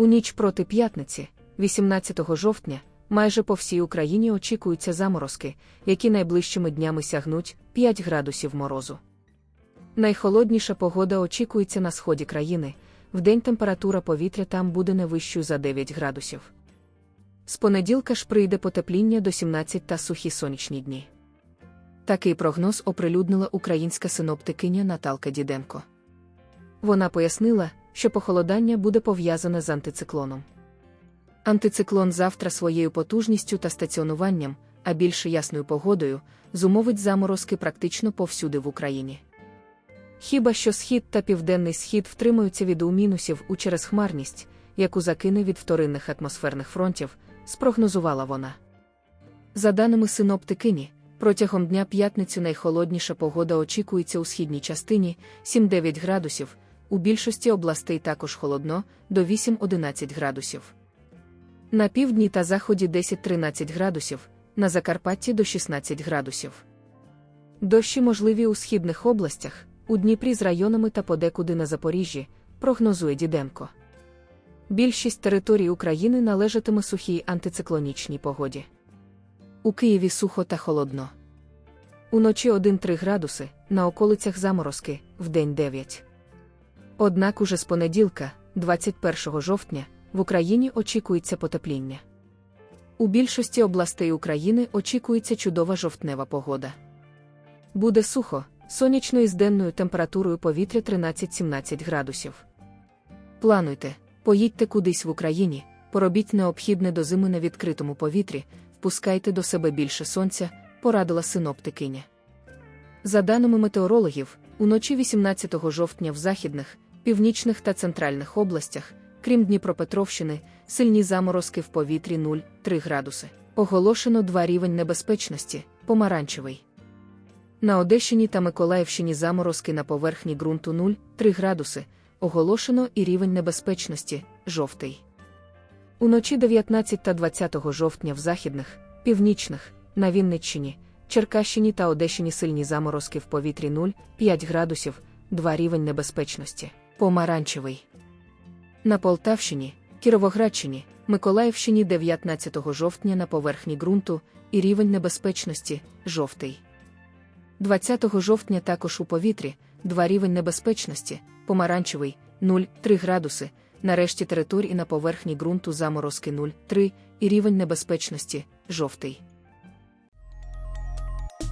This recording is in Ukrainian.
У ніч проти п'ятниці, 18 жовтня, майже по всій Україні очікуються заморозки, які найближчими днями сягнуть 5 градусів морозу. Найхолодніша погода очікується на сході країни. Вдень температура повітря там буде не вищою за 9 градусів. З понеділка ж прийде потепління до 17 та сухі сонячні дні. Такий прогноз оприлюднила українська синоптикиня Наталка Діденко. Вона пояснила, що похолодання буде пов'язане з антициклоном. Антициклон завтра своєю потужністю та стаціонуванням, а більше ясною погодою, зумовить заморозки практично повсюди в Україні. Хіба що схід та південний схід втримуються від умінусів у через хмарність, яку закине від вторинних атмосферних фронтів, спрогнозувала вона. За даними синоптикині, протягом дня п'ятницю найхолодніша погода очікується у східній частині 7-9 градусів, у більшості областей також холодно до 8-11 градусів. На півдні та заході 10-13 градусів, на Закарпатті до 16 градусів. Дощі можливі у східних областях, у Дніпрі з районами та подекуди на Запоріжжі, прогнозує Діденко. Більшість територій України належатиме сухій антициклонічній погоді. У Києві сухо та холодно. Уночі 1-3 градуси, на околицях заморозки, вдень 9. Однак уже з понеділка, 21 жовтня, в Україні очікується потепління. У більшості областей України очікується чудова жовтнева погода. Буде сухо, сонячно з денною температурою повітря 13-17 градусів. Плануйте, поїдьте кудись в Україні, поробіть необхідне до зими на відкритому повітрі, впускайте до себе більше сонця, порадила синоптикиня. За даними метеорологів, уночі 18 жовтня в західних, північних та центральних областях, крім Дніпропетровщини, сильні заморозки в повітрі 0,3 градуси. Оголошено два рівень небезпечності помаранчевий. На Одещині та Миколаївщині заморозки на поверхні ґрунту 0,3 градуси. Оголошено і рівень небезпечності жовтий. Уночі 19 та 20 жовтня в західних, північних, на Вінниччині, Черкащині та Одещині сильні заморозки в повітрі 0,5 градусів, 2 рівень небезпечності помаранчевий. На Полтавщині, Кіровоградщині, Миколаївщині 19 жовтня на поверхні ґрунту і рівень небезпечності жовтий. 20 жовтня також у повітрі 2 рівень небезпечності помаранчевий 0,3 градуси. Нарешті території на поверхні ґрунту заморозки 0,3 і рівень небезпечності жовтий.